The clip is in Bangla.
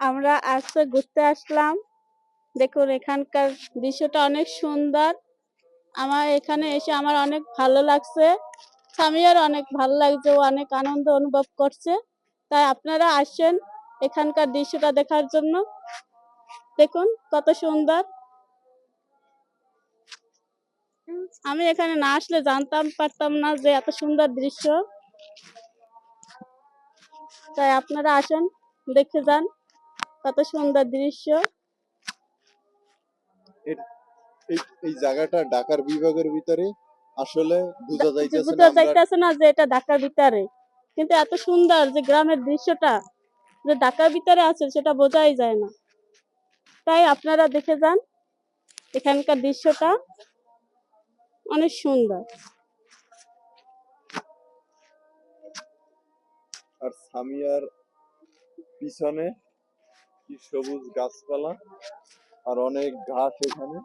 আমরা আজকে ঘুরতে আসলাম। দেখুন, এখানকার দৃশ্যটা অনেক সুন্দর। আমার এখানে এসে আমার অনেক ভালো লাগছে। স্বামীর অনেক ভালো লাগছে, ও অনেক আনন্দ অনুভব করছে। তাই আপনারা আসেন এখানকার দৃশ্যটা দেখার জন্য। দেখুন, কত সুন্দর। আমি এখানে না আসলে জানতাম পারতাম না যে এত সুন্দর দৃশ্য। তাই আপনারা আসেন, দেখে যান। কত সুন্দর দৃশ্য। এই জায়গাটা ঢাকার বিভাগের ভিতরে আসলে বোঝা যাইতেছে না যে এটা ঢাকার ভিতরে। কিন্তু এত সুন্দর যে গ্রামের দৃশ্যটা যে ঢাকার ভিতরে আছে সেটা বোঝাই যায় না। তাই আপনারা দেখে যান এখানকার দৃশ্যটা। অনেক সুন্দর। আর সামিয়ার পিছনে কি সবুজ গাছপালা আর অনেক ঘাস এখানে।